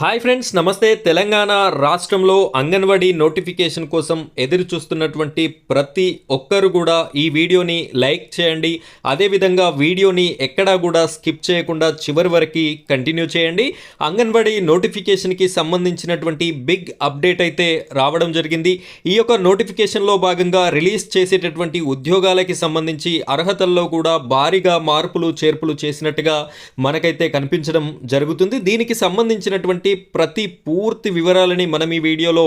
Hi friends నమస్తే. తెలంగాణ రాష్ట్రంలో anganwadi notification కోసం ఎదురు చూస్తున్నటువంటి ప్రతి ఒక్కరు కూడా ఈ వీడియోని లైక్ చేయండి. అదేవిధంగా వీడియోని ఎక్కడా కూడా స్కిప్ చేయకుండా చివరి వరకు కంటిన్యూ చేయండి. అంగన్వాడీ నోటిఫికేషన్కి సంబంధించినటువంటి బిగ్ అప్డేట్ అయితే రావడం జరిగింది. ఈ యొక్క నోటిఫికేషన్లో భాగంగా రిలీజ్ చేసేటటువంటి ఉద్యోగాలకి సంబంధించి అర్హతల్లో కూడా భారీగా మార్పులు చేర్పులు చేసినట్టుగా మనకైతే కనిపించడం జరుగుతుంది. దీనికి సంబంధించినటువంటి ప్రతి పూర్తి వివరాలని మనం ఈ వీడియోలో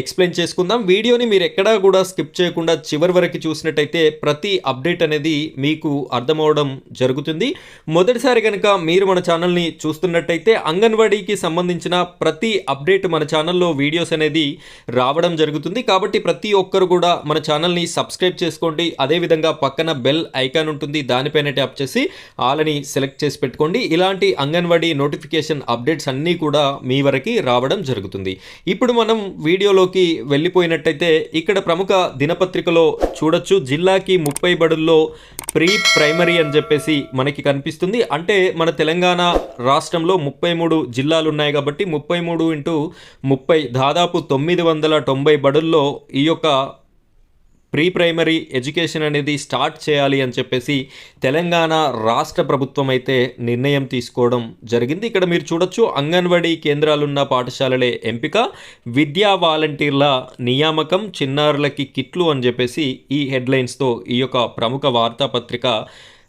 ఎక్స్ప్లెయిన్ చేసుకుందాం. వీడియోని మీరు ఎక్కడా కూడా స్కిప్ చేయకుండా చివరి వరకు చూసినట్టయితే ప్రతి అప్డేట్ అనేది మీకు అర్థమవడం జరుగుతుంది. మొదటిసారి కనుక మీరు మన ఛానల్ని చూస్తున్నట్టయితే అంగన్వాడీకి సంబంధించిన ప్రతి అప్డేట్ మన ఛానల్లో వీడియోస్ అనేది రావడం జరుగుతుంది. కాబట్టి ప్రతి ఒక్కరు కూడా మన ఛానల్ని సబ్స్క్రైబ్ చేసుకోండి. అదేవిధంగా పక్కన బెల్ ఐకాన్ ఉంటుంది. దానిపైన ట్యాప్ చేసి ఆలని సెలెక్ట్ చేసి పెట్టుకోండి. ఇలాంటి అంగన్వాడీ నోటిఫికేషన్ అప్డేట్స్ అన్నీ కూడా మీ వరకు రావడం జరుగుతుంది. ఇప్పుడు మనం వీడియోలోకి వెళ్ళిపోయినట్టయితే ఇక్కడ ప్రముఖ దినపత్రికలో చూడొచ్చు. జిల్లాకి ముప్పై బడుల్లో ప్రీ ప్రైమరీ అని చెప్పేసి మనకి కనిపిస్తుంది. అంటే మన తెలంగాణ రాష్ట్రంలో ముప్పై మూడు జిల్లాలు ఉన్నాయి కాబట్టి ముప్పై మూడు ఇంటూ ముప్పై దాదాపు తొమ్మిది వందల తొంభై బడుల్లో ఈ యొక్క ప్రీ ప్రైమరీ ఎడ్యుకేషన్ అనేది స్టార్ట్ చేయాలి అని చెప్పేసి తెలంగాణ రాష్ట్ర ప్రభుత్వం అయితే నిర్ణయం తీసుకోవడం జరిగింది. ఇక్కడ మీరు చూడొచ్చు అంగన్వాడీ కేంద్రాలున్న పాఠశాలలే ఎంపిక విద్యా వాలంటీర్ల నియామకం చిన్నారులకి కిట్లు అని చెప్పేసి ఈ హెడ్లైన్స్తో ఈ యొక్క ప్రముఖ వార్తాపత్రిక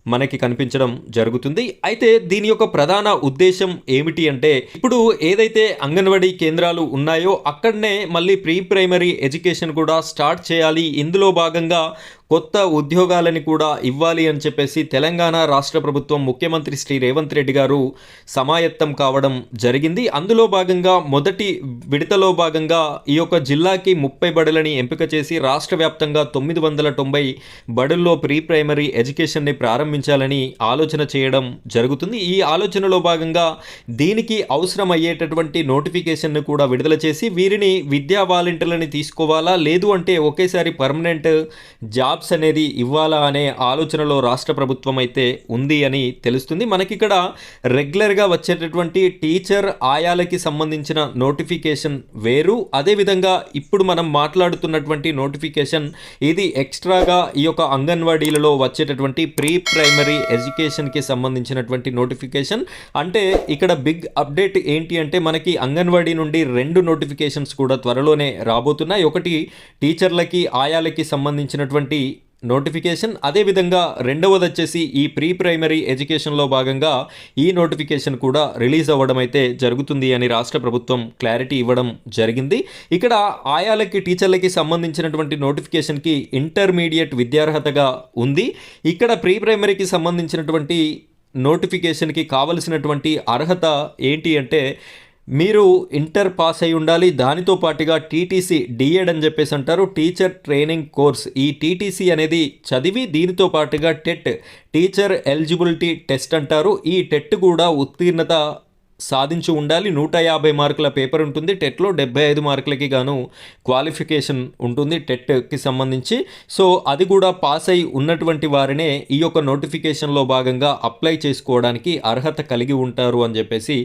మనకి కనిపించడం జరుగుతుంది. అయితే దీని యొక్క ప్రధాన ఉద్దేశం ఏమిటి అంటే ఇప్పుడు ఏదైతే అంగన్వాడీ కేంద్రాలు ఉన్నాయో అక్కడనే మళ్ళీ ప్రీ ప్రైమరీ ఎడ్యుకేషన్ కూడా స్టార్ట్ చేయాలి. ఇందులో భాగంగా కొత్త ఉద్యోగాలని కూడా ఇవ్వాలి అని చెప్పేసి తెలంగాణ రాష్ట్ర ప్రభుత్వం ముఖ్యమంత్రి శ్రీ రేవంత్ రెడ్డి గారు సమాయత్తం కావడం జరిగింది. అందులో భాగంగా మొదటి విడతలో భాగంగా ఈ యొక్క జిల్లాకి ముప్పై బడులని ఎంపిక చేసి రాష్ట్ర వ్యాప్తంగా తొమ్మిది వందల తొంభై బడుల్లో ప్రీ ప్రైమరీ ఎడ్యుకేషన్ని ప్రారంభించాలని ఆలోచన చేయడం జరుగుతుంది. ఈ ఆలోచనలో భాగంగా దీనికి అవసరమయ్యేటటువంటి నోటిఫికేషన్ను కూడా విడుదల చేసి వీరిని విద్యా వాలంటీర్లని తీసుకోవాలా? లేదు అంటే ఒకేసారి పర్మనెంట్ జాబ్స్ అనేది ఇవ్వాలా అనే ఆలోచనలో రాష్ట్ర ప్రభుత్వం అయితే ఉంది అని తెలుస్తుంది. మనకి ఇక్కడ రెగ్యులర్గా వచ్చేటటువంటి టీచర్ ఆయాలకి సంబంధించిన నోటిఫికేషన్ వేరు. అదేవిధంగా ఇప్పుడు మనం మాట్లాడుతున్నటువంటి నోటిఫికేషన్ ఇది ఎక్స్ట్రాగా ఈ యొక్క అంగన్వాడీలలో వచ్చేటటువంటి ప్రీ ప్రైమరీ ఎడ్యుకేషన్కి సంబంధించినటువంటి నోటిఫికేషన్. అంటే ఇక్కడ బిగ్ అప్డేట్ ఏంటి అంటే మనకి అంగన్వాడీ నుండి రెండు నోటిఫికేషన్స్ కూడా త్వరలోనే రాబోతున్నాయి. ఒకటి టీచర్లకి ఆయాలకి సంబంధించినటువంటి నోటిఫికేషన్. అదేవిధంగా రెండవది వచ్చేసి ఈ ప్రీ ప్రైమరీ ఎడ్యుకేషన్లో భాగంగా ఈ నోటిఫికేషన్ కూడా రిలీజ్ అవ్వడం అయితే జరుగుతుంది అని రాష్ట్ర ప్రభుత్వం క్లారిటీ ఇవ్వడం జరిగింది. ఇక్కడ ఆయాలకి టీచర్లకి సంబంధించినటువంటి నోటిఫికేషన్కి ఇంటర్మీడియట్ విద్యార్హతగా ఉంది. ఇక్కడ ప్రీ ప్రైమరీకి సంబంధించినటువంటి నోటిఫికేషన్కి కావలసినటువంటి అర్హత ఏంటి అంటే మీరు ఇంటర్ పాస్ అయి ఉండాలి దానితో పాటుగా టీటీసీ డిఎడ్ అని చెప్పేసి అంటారు. Teacher training course. ఈ టీటీసీ అనేది చదివి దీనితో పాటుగా టెట్ టీచర్ ఎలిజిబిలిటీ టెస్ట్ అంటారు. ఈ టెట్ కూడా ఉత్తీర్ణత సాధించి ఉండాలి. నూట యాభై మార్కుల పేపర్ ఉంటుంది. టెట్లో డెబ్బై ఐదు మార్కులకి గాను క్వాలిఫికేషన్ ఉంటుంది టెట్కి సంబంధించి. సో అది కూడా పాస్ అయి ఉన్నటువంటి వారినే ఈ యొక్క నోటిఫికేషన్లో భాగంగా అప్లై చేసుకోవడానికి అర్హత కలిగి ఉంటారు అని చెప్పేసి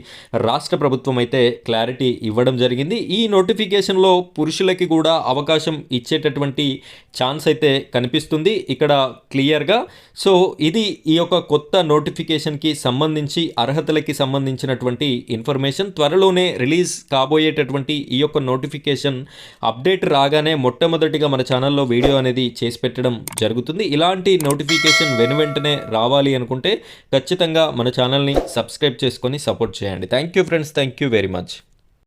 రాష్ట్ర ప్రభుత్వం అయితే క్లారిటీ ఇవ్వడం జరిగింది. ఈ నోటిఫికేషన్లో పురుషులకి కూడా అవకాశం ఇచ్చేటటువంటి ఛాన్స్ అయితే కనిపిస్తుంది. ఇక్కడ క్లియర్గా. సో ఇది ఈ యొక్క కొత్త నోటిఫికేషన్కి సంబంధించి అర్హతలకి సంబంధించినటువంటి సంబంధించినటువంటి ఇన్ఫర్మేషన్ త్వరలోనే రిలీజ్ కాబోయేటటువంటి ఈ యొక్క నోటిఫికేషన్ అప్డేట్ రాగానే మొట్టమొదటిగా మన ఛానల్లో వీడియో అనేది చేసి పెట్టడం జరుగుతుంది. ఇలాంటి నోటిఫికేషన్ వెను వెంటనే రావాలి అనుకుంటే ఖచ్చితంగా మన ఛానల్ని సబ్స్క్రైబ్ చేసుకొని సపోర్ట్ చేయండి. Thank you friends thank you very much